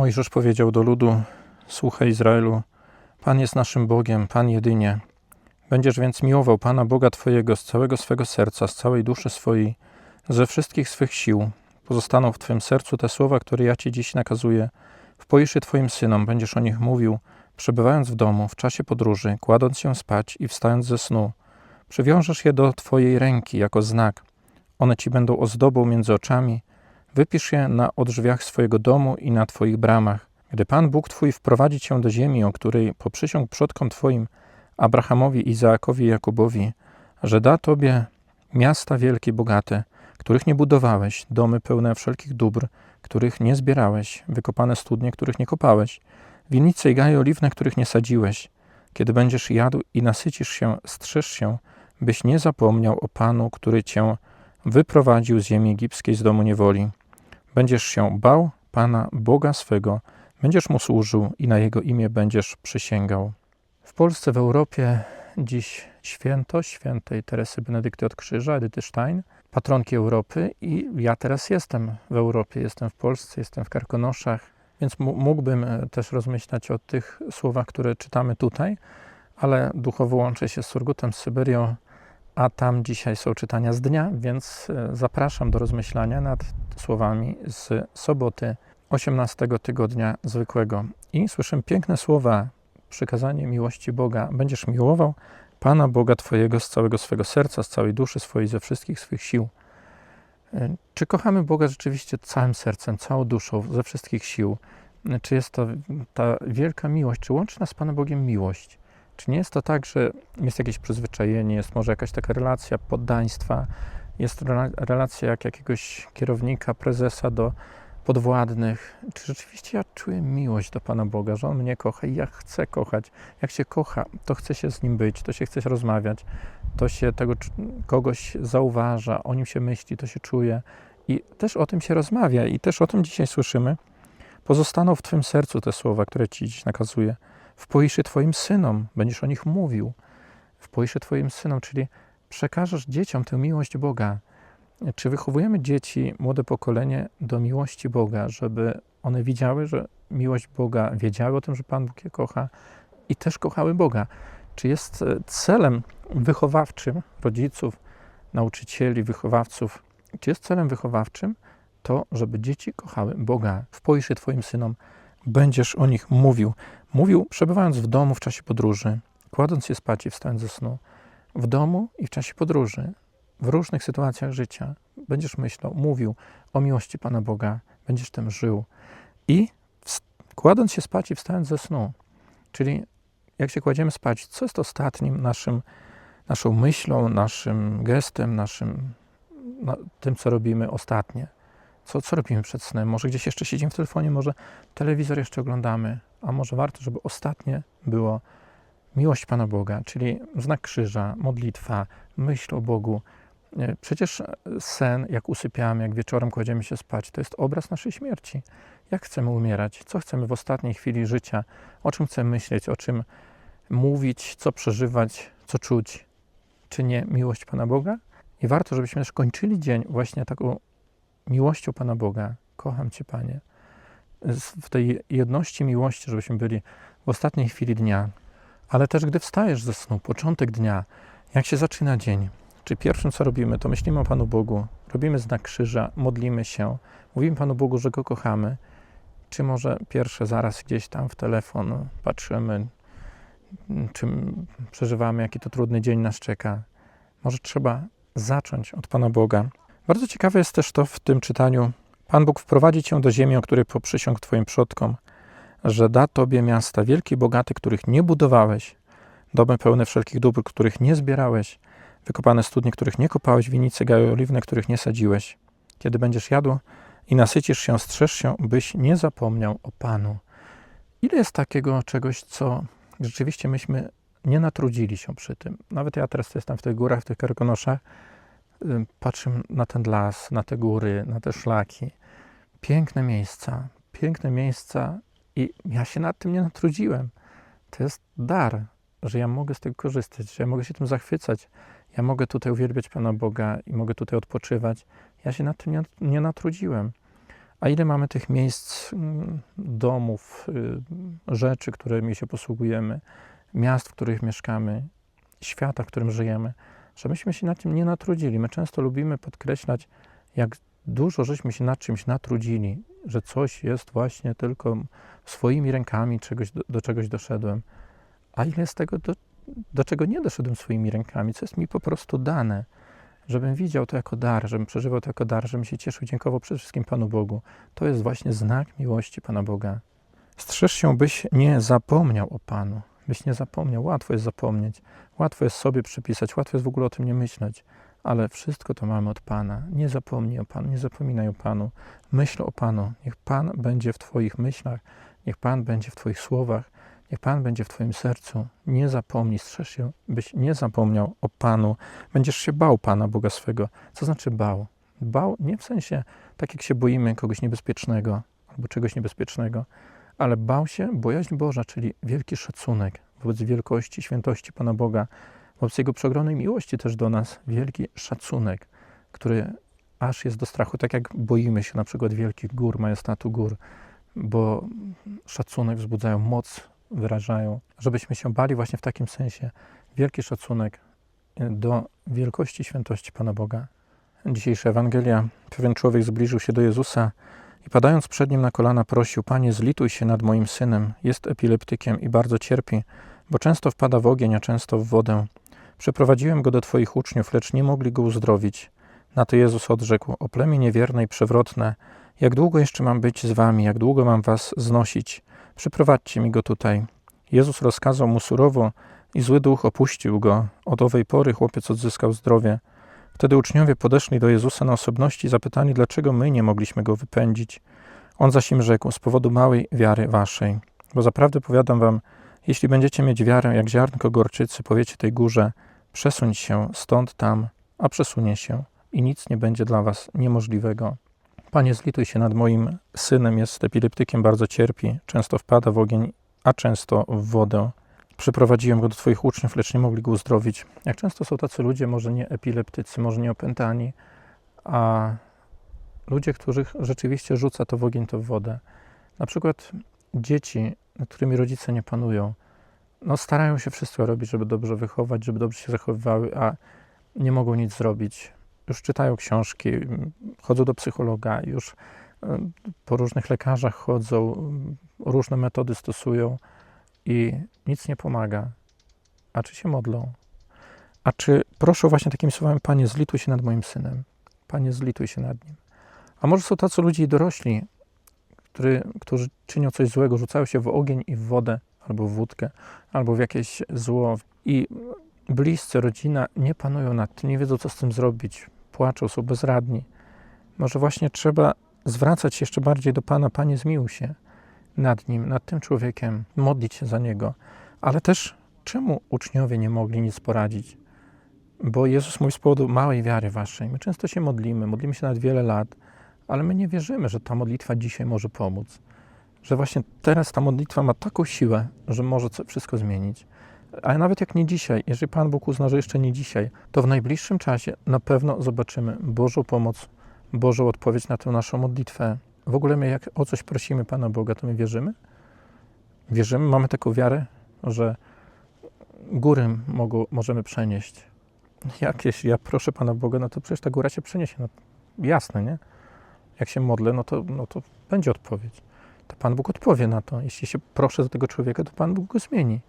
Mojżesz powiedział do ludu: Słuchaj Izraelu, Pan jest naszym Bogiem, Pan jedynie. Będziesz więc miłował Pana Boga Twojego z całego swego serca, z całej duszy swojej, ze wszystkich swych sił. Pozostaną w Twym sercu te słowa, które ja Ci dziś nakazuję. Wpoisz je Twoim synom, będziesz o nich mówił, przebywając w domu, w czasie podróży, kładąc się spać i wstając ze snu. Przywiążesz je do Twojej ręki jako znak. One Ci będą ozdobą między oczami. Wypisz je na odrzwiach swojego domu i na Twoich bramach. Gdy Pan Bóg Twój wprowadzi Cię do ziemi, o której poprzysiągł przodkom Twoim, Abrahamowi, Izaakowi i Jakubowi, że da Tobie miasta wielkie, bogate, których nie budowałeś, domy pełne wszelkich dóbr, których nie zbierałeś, wykopane studnie, których nie kopałeś, winnice i gaje oliwne, których nie sadziłeś. Kiedy będziesz jadł i nasycisz się, strzeż się, byś nie zapomniał o Panu, który Cię wyprowadził z ziemi egipskiej, z domu niewoli. Będziesz się bał Pana, Boga swego, będziesz Mu służył i na Jego imię będziesz przysięgał. W Polsce, w Europie dziś święto świętej Teresy Benedykty od Krzyża, Edyty Stein, patronki Europy i ja teraz jestem w Europie, jestem w Polsce, jestem w Karkonoszach, więc mógłbym e, też rozmyślać o tych słowach, które czytamy tutaj, ale duchowo łączę się z Surgutem, z Syberią, a tam dzisiaj są czytania z dnia, więc e, zapraszam do rozmyślania nad słowami z soboty 18 tygodnia zwykłego. I słyszę piękne słowa, przykazanie miłości Boga. Będziesz miłował Pana Boga Twojego z całego swego serca, z całej duszy swojej, ze wszystkich swych sił. E, czy kochamy Boga rzeczywiście całym sercem, całą duszą, ze wszystkich sił? E, czy jest to ta wielka miłość? Czy łączy nas z Panem Bogiem miłość? Czy nie jest to tak, że jest jakieś przyzwyczajenie, jest może jakaś taka relacja poddaństwa, jest relacja jak jakiegoś kierownika, prezesa do podwładnych? Czy rzeczywiście ja czuję miłość do Pana Boga, że On mnie kocha i ja chcę kochać? Jak się kocha, to chce się z Nim być, to się chce rozmawiać, to się tego kogoś zauważa, o Nim się myśli, to się czuje i też o tym się rozmawia i też o tym dzisiaj słyszymy. Pozostaną w Twym sercu te słowa, które Ci dziś nakazuję wpoiszy Twoim synom, będziesz o nich mówił. Wpoiszy Twoim synom, czyli przekażesz dzieciom tę miłość Boga. Czy wychowujemy dzieci, młode pokolenie do miłości Boga, żeby one widziały, że miłość Boga, wiedziały o tym, że Pan Bóg je kocha i też kochały Boga? Czy jest e, celem wychowawczym rodziców, nauczycieli, wychowawców, czy jest celem wychowawczym to, żeby dzieci kochały Boga? Wpoiszy Twoim synom, będziesz o nich mówił. Mówił, przebywając w domu w czasie podróży, kładąc się spać i wstając ze snu, w domu i w czasie podróży, w różnych sytuacjach życia, będziesz myślał, mówił o miłości Pana Boga, będziesz tym żył. I kładąc się spać i wstając ze snu, czyli jak się kładziemy spać, co jest ostatnim naszym, naszą myślą, naszym gestem, naszym, tym, co robimy ostatnie. Co, co robimy przed snem? Może gdzieś jeszcze siedzimy w telefonie, może telewizor jeszcze oglądamy, a może warto, żeby ostatnie było miłość Pana Boga, czyli znak krzyża, modlitwa, myśl o Bogu. E, przecież sen, jak usypiamy, jak wieczorem kładziemy się spać, to jest obraz naszej śmierci. Jak chcemy umierać? Co chcemy w ostatniej chwili życia? O czym chcemy myśleć? O czym mówić? Co przeżywać? Co czuć? Czy nie miłość Pana Boga? I warto, żebyśmy też kończyli dzień właśnie taką miłością Pana Boga. Kocham Cię, Panie. W tej jedności miłości, żebyśmy byli w ostatniej chwili dnia, ale też gdy wstajesz ze snu, początek dnia, jak się zaczyna dzień, czy pierwszym co robimy, to myślimy o Panu Bogu, robimy znak krzyża, modlimy się, mówimy Panu Bogu, że Go kochamy, czy może pierwsze zaraz gdzieś tam w telefon patrzymy, czy przeżywamy, jaki to trudny dzień nas czeka. Może trzeba zacząć od Pana Boga, bardzo ciekawe jest też to w tym czytaniu. Pan Bóg wprowadzi cię do ziemi, o której poprzysiągł twoim przodkom, że da tobie miasta wielkie, bogate, których nie budowałeś, domy pełne wszelkich dóbr, których nie zbierałeś, wykopane studnie, których nie kopałeś, winice, gaje oliwne, których nie sadziłeś. Kiedy będziesz jadł i nasycisz się, strzeż się, byś nie zapomniał o Panu. Ile jest takiego czegoś, co rzeczywiście myśmy nie natrudzili się przy tym. Nawet ja teraz jestem w tych górach, w tych karkonoszach, patrzę na ten las, na te góry, na te szlaki. Piękne miejsca, piękne miejsca i ja się nad tym nie natrudziłem. To jest dar, że ja mogę z tego korzystać, że ja mogę się tym zachwycać. Ja mogę tutaj uwielbiać Pana Boga i mogę tutaj odpoczywać. Ja się nad tym nie, nie natrudziłem. A ile mamy tych miejsc, domów, y, rzeczy, którymi się posługujemy, miast, w których mieszkamy, świata, w którym żyjemy, żebyśmy się nad tym nie natrudzili. My często lubimy podkreślać, jak dużo żeśmy się nad czymś natrudzili, że coś jest właśnie tylko swoimi rękami, czegoś, do, do czegoś doszedłem. A ile z tego, do, do czego nie doszedłem swoimi rękami, co jest mi po prostu dane, żebym widział to jako dar, żebym przeżywał to jako dar, żebym się cieszył, dziękował przede wszystkim Panu Bogu. To jest właśnie znak miłości Pana Boga. Strzeż się, byś nie zapomniał o Panu, byś nie zapomniał. Łatwo jest zapomnieć, łatwo jest sobie przypisać, łatwo jest w ogóle o tym nie myśleć, ale wszystko to mamy od Pana. Nie zapomnij o Panu, nie zapominaj o Panu. Myśl o Panu. Niech Pan będzie w Twoich myślach, niech Pan będzie w Twoich słowach, niech Pan będzie w Twoim sercu. Nie zapomnij, strzeż się, byś nie zapomniał o Panu. Będziesz się bał Pana Boga swego. Co znaczy bał? Bał nie w sensie tak, jak się boimy kogoś niebezpiecznego albo czegoś niebezpiecznego, ale bał się bojaźń Boża, czyli wielki szacunek wobec wielkości, świętości Pana Boga, wobec Jego przeogromnej miłości też do nas, wielki szacunek, który aż jest do strachu, tak jak boimy się na przykład wielkich gór, majestatu gór, bo szacunek wzbudzają moc, wyrażają, żebyśmy się bali właśnie w takim sensie. Wielki szacunek do wielkości, świętości Pana Boga. Dzisiejsza Ewangelia. Pewien człowiek zbliżył się do Jezusa i padając przed nim na kolana prosił: Panie, zlituj się nad moim synem. Jest epileptykiem i bardzo cierpi, bo często wpada w ogień, a często w wodę. Przeprowadziłem go do Twoich uczniów, lecz nie mogli go uzdrowić. Na to Jezus odrzekł: O plemię niewierne i przewrotne, jak długo jeszcze mam być z Wami, jak długo mam Was znosić? Przyprowadźcie mi go tutaj. Jezus rozkazał mu surowo i zły duch opuścił go. Od owej pory chłopiec odzyskał zdrowie. Wtedy uczniowie podeszli do Jezusa na osobności i zapytali, dlaczego my nie mogliśmy go wypędzić. On zaś im rzekł, z powodu małej wiary waszej. Bo zaprawdę powiadam wam, jeśli będziecie mieć wiarę jak ziarnko gorczycy, powiecie tej górze, przesuń się stąd tam, a przesunie się i nic nie będzie dla was niemożliwego. Panie, zlituj się nad moim synem, jest epileptykiem, bardzo cierpi, często wpada w ogień, a często w wodę. Przyprowadziłem go do Twoich uczniów, lecz nie mogli go uzdrowić. Jak często są tacy ludzie, może nie epileptycy, może nie opętani, a ludzie, których rzeczywiście rzuca to w ogień, to w wodę. Na przykład dzieci, nad którymi rodzice nie panują, no starają się wszystko robić, żeby dobrze wychować, żeby dobrze się zachowywały, a nie mogą nic zrobić. Już czytają książki, chodzą do psychologa, już e, po różnych lekarzach chodzą, różne metody stosują i nic nie pomaga. A czy się modlą? A czy proszą właśnie takimi słowami, Panie, zlituj się nad moim synem. Panie, zlituj się nad nim. A może są tacy ludzie dorośli, który, którzy czynią coś złego, rzucają się w ogień i w wodę, albo w wódkę, albo w jakieś zło. I bliscy, rodzina nie panują nad tym, nie wiedzą, co z tym zrobić. Płaczą, są bezradni. Może właśnie trzeba zwracać się jeszcze bardziej do Pana. Panie, zmiłuj się nad nim, nad tym człowiekiem, modlić się za niego. Ale też czemu uczniowie nie mogli nic poradzić? Bo Jezus mówi z powodu małej wiary waszej. My często się modlimy, modlimy się nawet wiele lat, ale my nie wierzymy, że ta modlitwa dzisiaj może pomóc. Że właśnie teraz ta modlitwa ma taką siłę, że może wszystko zmienić. Ale nawet jak nie dzisiaj, jeżeli Pan Bóg uzna, że jeszcze nie dzisiaj, to w najbliższym czasie na pewno zobaczymy Bożą pomoc, Bożą odpowiedź na tę naszą modlitwę. W ogóle my jak o coś prosimy Pana Boga, to my wierzymy? Wierzymy, mamy taką wiarę, że góry mogą, możemy przenieść. Jak jeśli ja proszę Pana Boga, no to przecież ta góra się przeniesie. No, jasne, nie? Jak się modlę, no to, no to będzie odpowiedź. To Pan Bóg odpowie na to. Jeśli się proszę do tego człowieka, to Pan Bóg go zmieni.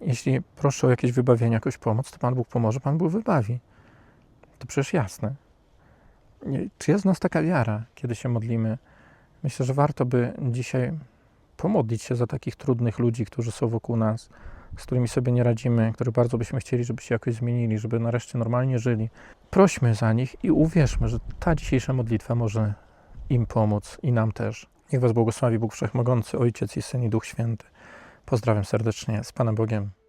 Jeśli proszę o jakieś wybawienie, jakąś pomoc, to Pan Bóg pomoże, Pan Bóg wybawi. To przecież jasne. Czy jest w nas taka wiara, kiedy się modlimy? Myślę, że warto by dzisiaj pomodlić się za takich trudnych ludzi, którzy są wokół nas, z którymi sobie nie radzimy, których bardzo byśmy chcieli, żeby się jakoś zmienili, żeby nareszcie normalnie żyli. Prośmy za nich i uwierzmy, że ta dzisiejsza modlitwa może im pomóc i nam też. Niech Was błogosławi Bóg Wszechmogący, Ojciec i Syn i Duch Święty. Pozdrawiam serdecznie z Panem Bogiem.